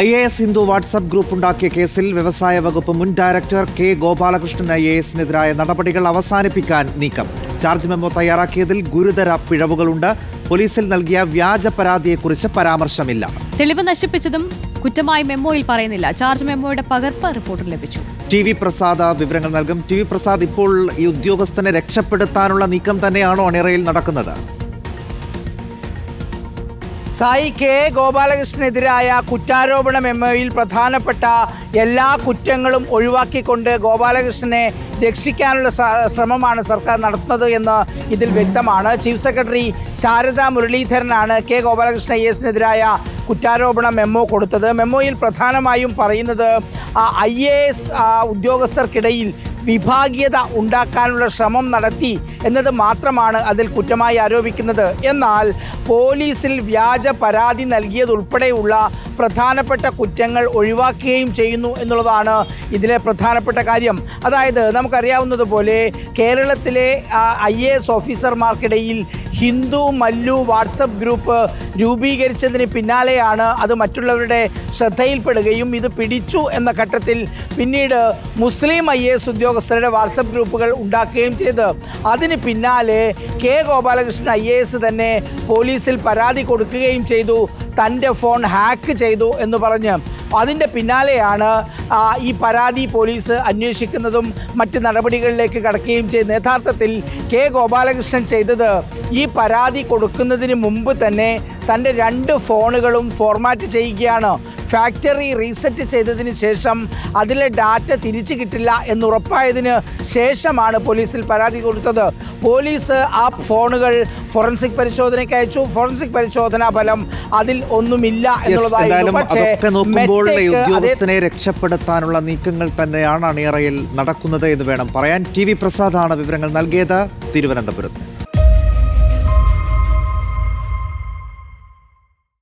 I A S Hindu WhatsApp group ഉണ്ടാക്കിയ കേസിൽ വ്യവസായ വകുപ്പ് മുൻ director K Gopalakrishnan I A എസിനെതിരായ നടപടികൾ അവസാനിപ്പിക്കാൻ നീക്കം. ചാർജ് മെമ്മോ തയ്യാറാക്കിയതിൽ ഗുരുതര പിഴവുകളുണ്ട്. പോലീസിൽ നൽകിയ വ്യാജ പരാതിയെക്കുറിച്ച് പരാമർശമില്ല. തെളിവ് നശിപ്പിച്ചതും കുറ്റമായി മെമ്മോയിൽ പറയുന്നില്ല. ചാർജ് മെമ്മോയുടെ പകർപ്പ് റിപ്പോർട്ടിൽ ലഭിച്ചു. ടി വി പ്രസാദ് വിവരങ്ങൾ നൽകും. ടി വി പ്രസാദ് ഇപ്പോൾ ഈ ഉദ്യോഗസ്ഥനെ രക്ഷപ്പെടുത്താനുള്ള നീക്കം തന്നെയാണോ അണിയറയിൽ നടക്കുന്നത്? സായി കെ ഗോപാലകൃഷ്ണനെതിരായ കുറ്റാരോപണ മെമ്മോയിൽ പ്രധാനപ്പെട്ട എല്ലാ കുറ്റങ്ങളും ഒഴിവാക്കിക്കൊണ്ട് ഗോപാലകൃഷ്ണനെ രക്ഷിക്കാനുള്ള ശ്രമമാണ് സർക്കാർ നടത്തുന്നത് എന്ന് ഇതിൽ വ്യക്തമാണ്. ചീഫ് സെക്രട്ടറി ശാരദ മുരളീധരനാണ് കെ ഗോപാലകൃഷ്ണ ഐ എസിനെതിരായ കുറ്റാരോപണ മെമ്മോ കൊടുത്തത്. മെമ്മോയിൽ പ്രധാനമായും പറയുന്നത് ഐ എ എസ് ഉദ്യോഗസ്ഥർക്കിടയിൽ വിഭാഗീയത ഉണ്ടാക്കാനുള്ള ശ്രമം നടത്തി എന്നത് മാത്രമാണ് അതിൽ കുറ്റമായി ആരോപിക്കുന്നത്. എന്നാൽ പോലീസിൽ വ്യാജ പരാതി നൽകിയതുൾപ്പെടെയുള്ള പ്രധാനപ്പെട്ട കുറ്റങ്ങൾ ഒഴിവാക്കുകയും ചെയ്യുന്നു എന്നുള്ളതാണ് ഇതിലെ പ്രധാനപ്പെട്ട കാര്യം. അതായത് നമുക്കറിയാവുന്നതുപോലെ കേരളത്തിലെ ഐ എ എസ് ഓഫീസർമാർക്കിടയിൽ ഹിന്ദു മല്ലു വാട്സപ്പ് ഗ്രൂപ്പ് രൂപീകരിച്ചതിന് പിന്നാലെയാണ് അത് മറ്റുള്ളവരുടെ ശ്രദ്ധയിൽപ്പെടുകയും ഇത് പിടിച്ചു എന്ന ഘട്ടത്തിൽ പിന്നീട് മുസ്ലിം ഐ എസ് ഉദ്യോഗസ്ഥരുടെ വാട്സപ്പ് ഗ്രൂപ്പുകൾ ഉണ്ടാക്കുകയും ചെയ്ത്. അതിന് പിന്നാലെ കെ ഗോപാലകൃഷ്ണൻ ഐ എസ് തന്നെ പോലീസിൽ പരാതി കൊടുക്കുകയും ചെയ്തു. തന്റെ ഫോൺ ഹാക്ക് ചെയ്തു എന്ന് പറഞ്ഞ് അതിന്റെ പിന്നാലെയാണ് ഈ പരാതി പോലീസ് അന്വേഷിക്കുന്നതും മറ്റ് നടപടികളിലേക്ക് കടക്കുകയും ചെയ്യുന്നത് യഥാർത്ഥത്തിൽ കെ ഗോപാലകൃഷ്ണൻ ചെയ്തത് ഈ പരാതി കൊടുക്കുന്നതിന് മുമ്പ് തന്നെ തന്റെ രണ്ട് ഫോണുകളും ഫോർമാറ്റ് ചെയ്യുകയാണ്. ഫാക്ടറി റീസെറ്റ് ചെയ്തതിന് ശേഷം അതിലെ ഡാറ്റ തിരിച്ചു കിട്ടില്ല എന്ന് എന്നുറപ്പായതിന് ശേഷമാണ് പോലീസിൽ പരാതി കൊടുത്തത്. പോലീസ് ആ ഫോണുകൾ ഫോറൻസിക് പരിശോധനയ്ക്ക് അയച്ചു. ഫോറൻസിക് പരിശോധനാ ഫലം അതിൽ ഒന്നുമില്ല നോക്കുമ്പോൾ ഉദ്യോഗസ്ഥനെ രക്ഷപ്പെടുത്താനുള്ള നീക്കങ്ങൾ തന്നെയാണ് അണിയറയിൽ നടക്കുന്നത് എന്ന് വേണം പറയാൻ. ടി വി പ്രസാദാണ് വിവരങ്ങൾ നൽകിയത്. തിരുവനന്തപുരത്ത്.